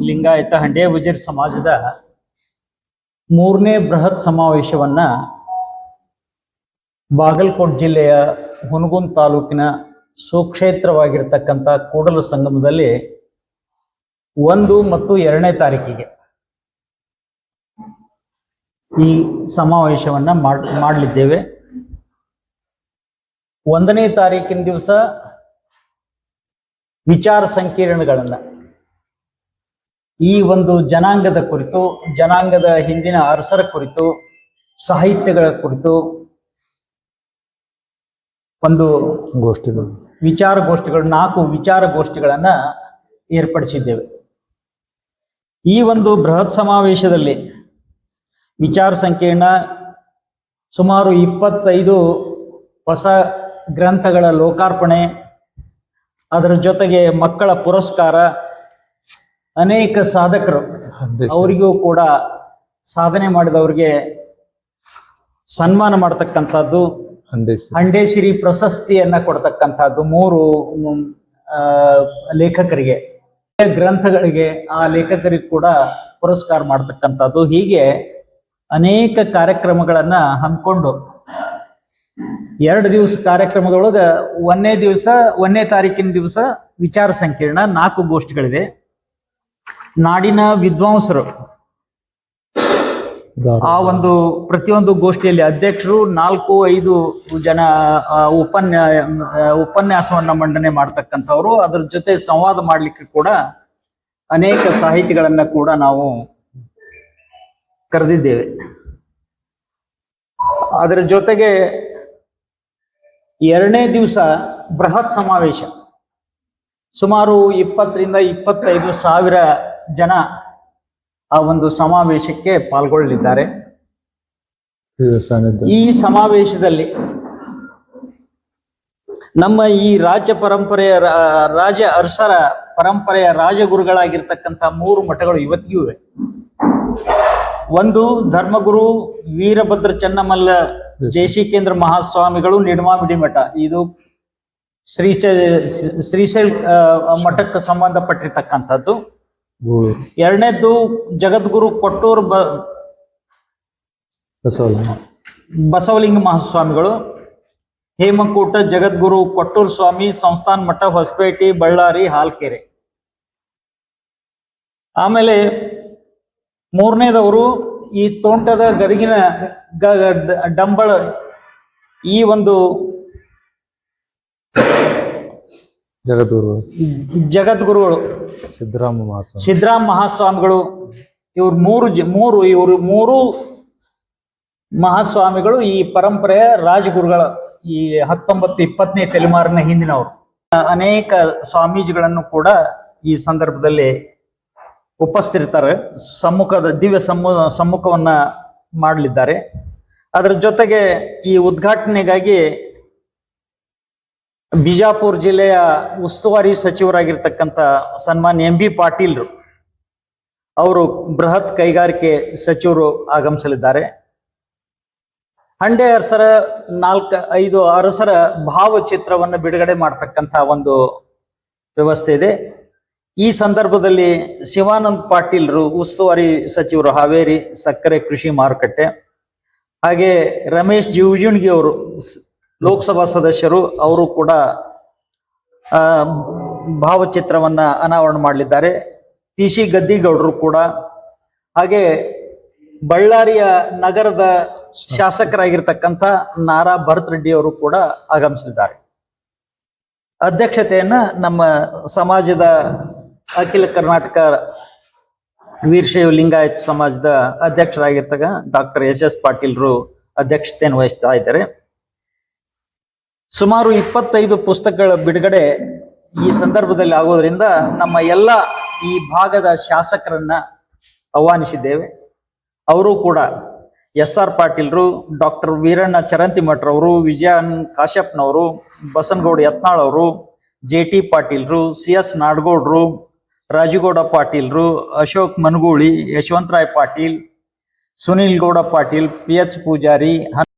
ಲಿಂಗಾಯತ ಹಂಡೆ ವಜೀರ್ ಸಮಾಜದ ಮೂರನೇ ಬೃಹತ್ ಸಮಾವೇಶವನ್ನ ಬಾಗಲಕೋಟ್ ಜಿಲ್ಲೆಯ ಹುನಗುಂದ್ ತಾಲೂಕಿನ ಸುಕ್ಷೇತ್ರವಾಗಿರ್ತಕ್ಕಂಥ ಕೂಡಲ ಸಂಗಮದಲ್ಲಿ ಒಂದು ಮತ್ತು ಎರಡನೇ ತಾರೀಕಿಗೆ ಈ ಸಮಾವೇಶವನ್ನ ಮಾಡ್, ಮಾಡಲಿದ್ದೇವೆ. ಒಂದನೇ ತಾರೀಕಿನ ದಿವಸ ವಿಚಾರ ಸಂಕಿರಣಗಳನ್ನ ಈ ಒಂದು ಜನಾಂಗದ ಕುರಿತು ಜನಾಂಗದ ಹಿಂದಿನ ಅರಸರ ಕುರಿತು ಸಾಹಿತ್ಯಗಳ ಕುರಿತು ಒಂದು ಗೋಷ್ಠಿಗಳು. ವಿಚಾರಗೋಷ್ಠಿಗಳು ನಾಲ್ಕು ವಿಚಾರಗೋಷ್ಠಿಗಳನ್ನ ಏರ್ಪಡಿಸಿದ್ದೇವೆ. ಈ ಒಂದು ಬೃಹತ್ ಸಮಾವೇಶದಲ್ಲಿ ವಿಚಾರ ಸಂಕೀರ್ಣ ಸುಮಾರು ಇಪ್ಪತ್ತೈದು ಹೊಸ ಗ್ರಂಥಗಳ ಲೋಕಾರ್ಪಣೆ ಅದರ ಜೊತೆಗೆ ಮಕ್ಕಳ ಪುರಸ್ಕಾರ ಅನೇಕ ಸಾಧಕರು ಅವರಿಗೂ ಕೂಡ ಸಾಧನೆ ಮಾಡಿದವರಿಗೆ ಸನ್ಮಾನ ಮಾಡತಕ್ಕಂಥದ್ದು ಹಂಡೇಶ್ವರಿ ಪ್ರಶಸ್ತಿಯನ್ನ ಕೊಡ್ತಕ್ಕಂಥದ್ದು ಮೂರು ಲೇಖಕರಿಗೆ ಗ್ರಂಥಗಳಿಗೆ ಆ ಲೇಖಕರಿಗೆ ಕೂಡ ಪುರಸ್ಕಾರ ಮಾಡತಕ್ಕಂಥದ್ದು. ಹೀಗೆ ಅನೇಕ ಕಾರ್ಯಕ್ರಮಗಳನ್ನ ಹಮ್ಮಿಕೊಂಡು ಎರಡು ದಿವಸ ಕಾರ್ಯಕ್ರಮದೊಳಗ ಒಂದನೇ ದಿವಸ ಒಂದನೇ ತಾರೀಕಿನ ದಿವಸ ವಿಚಾರ ಸಂಕಿರಣ ನಾಲ್ಕು ಗೋಷ್ಠಿಗಳಿವೆ. ನಾಡಿನ ವಿದ್ವಾಂಸರು. ಆ ಒಂದು ಪ್ರತಿಯೊಂದು ಗೋಷ್ಠಿಯಲ್ಲಿ ಅಧ್ಯಕ್ಷರು ನಾಲ್ಕು ಐದು ಜನ ಉಪನ್ಯ ಉಪನ್ಯಾ ಉಪನ್ಯಾಸವನ್ನ ಮಂಡನೆ ಮಾಡ್ತಕ್ಕಂಥವ್ರು. ಅದ್ರ ಜೊತೆ ಸಂವಾದ ಮಾಡ್ಲಿಕ್ಕೆ ಕೂಡ ಅನೇಕ ಸಾಹಿತಿಗಳನ್ನ ಕೂಡ ನಾವು ಕರೆದಿದ್ದೇವೆ. ಅದರ ಜೊತೆಗೆ ಎರಡನೇ ದಿವಸ ಬೃಹತ್ ಸಮಾವೇಶ. ಸುಮಾರು ಇಪ್ಪತ್ತರಿಂದ ಇಪ್ಪತ್ತೈದು ಸಾವಿರ ಜನ ಆ ಒಂದು ಸಮಾವೇಶಕ್ಕೆ ಪಾಲ್ಗೊಳ್ಳಲಿದ್ದಾರೆ. ಈ ಸಮಾವೇಶದಲ್ಲಿ ನಮ್ಮ ಈ ರಾಜ್ಯ ಪರಂಪರೆಯ ರಾಜ ಅರಸರ ಪರಂಪರೆಯ ರಾಜಗುರುಗಳಾಗಿರ್ತಕ್ಕಂಥ ಮೂರು ಮಠಗಳು ಇವತ್ತಿಗೂ ಇವೆ. ಒಂದು ಧರ್ಮಗುರು ವೀರಭದ್ರ ಚನ್ನಮಲ್ಲ ದೇಶಿಕೇಂದ್ರ ಮಹಾಸ್ವಾಮಿಗಳು ನಿಡಮಾಮಿಡಿ ಮಠ. ಇದು ಶ್ರೀಶೈಲ್ ಆ, ಮಠಕ್ಕೆ ಸಂಬಂಧಪಟ್ಟಿರ್ತಕ್ಕಂಥದ್ದು. ಗೂಳೂರು ಎರಡನೇದ್ದು ಜಗದ್ಗುರು ಕೊಟ್ಟೂರು ಬ ಬಸವಲಿಂಗ. ಬಸವಲಿಂಗ ಮಹಾಸ್ವಾಮಿಗಳು. ಹೇಮಕೂಟ ಜಗದ್ಗುರು ಕೊಟ್ಟೂರು ಸ್ವಾಮಿ ಸಂಸ್ಥಾನ ಮಠ ಹೊಸಪೇಟೆ ಬಳ್ಳಾರಿ ಹಾಲ್ಕೆರೆ. ಆಮೇಲೆ ಮೂರನೇದವರು ಈ ತೋಂಟದ ಗದಗಿನ ಡಂಬಳ ಈ ಒಂದು ಜಗದ್ಗುರು ಜಗದ್ಗುರುಗಳು. ಸಿದ್ದರಾಮ ಮಹಾಸ್ವಾಮಿ. ಸಿದ್ದರಾಮ ಮಹಾಸ್ವಾಮಿಗಳು ಇವ್ರ ಮೂರು ಜ ಮೂರು ಇವರು ಮೂರು ಮಹಾಸ್ವಾಮಿಗಳು ಈ ಪರಂಪರೆಯ ರಾಜಗುರುಗಳ ಈ ಹತ್ತೊಂಬತ್ತು ಇಪ್ಪತ್ತನೇ ತಲೆಮಾರಿನ ಹಿಂದಿನವರು. ಅನೇಕ ಸ್ವಾಮೀಜಿಗಳನ್ನು ಕೂಡ ಈ ಸಂದರ್ಭದಲ್ಲಿ ಉಪಸ್ಥಿರ್ತಾರೆ ಸಮ್ಮುಖದ ದಿವ್ಯ ಸಮ್ಮು ಸಮ್ಮುಖವನ್ನ ಮಾಡಲಿದ್ದಾರೆ. ಅದರ ಜೊತೆಗೆ ಈ ಉದ್ಘಾಟನೆಗಾಗಿ ಬಿಜಾಪುರ ಜಿಲ್ಲೆಯ ಉಸ್ತುವಾರಿ ಸಚಿವರಾಗಿರ್ತಕ್ಕಂಥ ಸನ್ಮಾನ್ ಎಂ ಬಿ ಪಾಟೀಲ್ರು, ಅವರು ಬೃಹತ್ ಕೈಗಾರಿಕೆ ಸಚಿವರು ಆಗಮಿಸಲಿದ್ದಾರೆ. ಹಂಡೆ ಅರಸರ ನಾಲ್ಕ, ಐದು ಅರಸರ ಭಾವಚಿತ್ರವನ್ನು ಬಿಡುಗಡೆ ಮಾಡತಕ್ಕಂಥ ಒಂದು ವ್ಯವಸ್ಥೆ ಇದೆ. ಈ ಸಂದರ್ಭದಲ್ಲಿ ಶಿವಾನಂದ್ ಪಾಟೀಲ್ರು ಉಸ್ತುವಾರಿ ಸಚಿವರು ಹಾವೇರಿ ಸಕ್ಕರೆ ಕೃಷಿ ಮಾರುಕಟ್ಟೆ, ಹಾಗೆ ರಮೇಶ್ ಜೀವಜುಣಗಿ ಅವರು ಲೋಕಸಭಾ ಸದಸ್ಯರು ಅವರು ಕೂಡ ಭಾವಚಿತ್ರವನ್ನ ಅನಾವರಣ ಮಾಡಲಿದ್ದಾರೆ. ಪಿ ಸಿ ಗದ್ದಿಗೌಡರು ಕೂಡ, ಹಾಗೆ ಬಳ್ಳಾರಿಯ ನಗರದ ಶಾಸಕರಾಗಿರ್ತಕ್ಕಂಥ ನಾರಾ ಭರತ್ ರೆಡ್ಡಿ ಅವರು ಕೂಡ ಆಗಮಿಸಲಿದ್ದಾರೆ. ಅಧ್ಯಕ್ಷತೆಯನ್ನ ನಮ್ಮ ಸಮಾಜದ ಅಖಿಲ ಕರ್ನಾಟಕ ವೀರಶೈವ ಲಿಂಗಾಯತ್ ಸಮಾಜದ ಅಧ್ಯಕ್ಷರಾಗಿರ್ತಕ್ಕ ಡಾಕ್ಟರ್ ಎಸ್ ಎಸ್ ಪಾಟೀಲ್ರು ಅಧ್ಯಕ್ಷತೆಯನ್ನು ವಹಿಸ್ತಾ ಇದ್ದಾರೆ. ಸುಮಾರು ಇಪ್ಪತ್ತೈದು ಪುಸ್ತಕಗಳ ಬಿಡುಗಡೆ ಈ ಸಂದರ್ಭದಲ್ಲಿ ಆಗೋದ್ರಿಂದ ನಮ್ಮ ಎಲ್ಲ ಈ ಭಾಗದ ಶಾಸಕರನ್ನ ಆಹ್ವಾನಿಸಿದ್ದೇವೆ. ಅವರು ಕೂಡ ಎಸ್ ಆರ್ ಪಾಟೀಲ್ರು, ಡಾಕ್ಟರ್ ವೀರಣ್ಣ ಚರಂತಿಮಠ್ರವರು ವಿಜಯನ್ ಕಾಶ್ಯಪ್ನವರು, ಬಸನಗೌಡ ಯತ್ನಾಳ್ ಅವರು ಜೆ ಟಿ ಪಾಟೀಲ್ರು ಸಿ ಎಸ್ ನಾಡಗೌಡ್ರು, ರಾಜುಗೌಡ ಪಾಟೀಲ್ರು, ಅಶೋಕ್ ಮನಗೂಳಿ, ಯಶವಂತರಾಯ್ ಪಾಟೀಲ್, ಸುನೀಲ್ ಗೌಡ ಪಾಟೀಲ್ ಪಿ ಎಚ್ ಪೂಜಾರಿ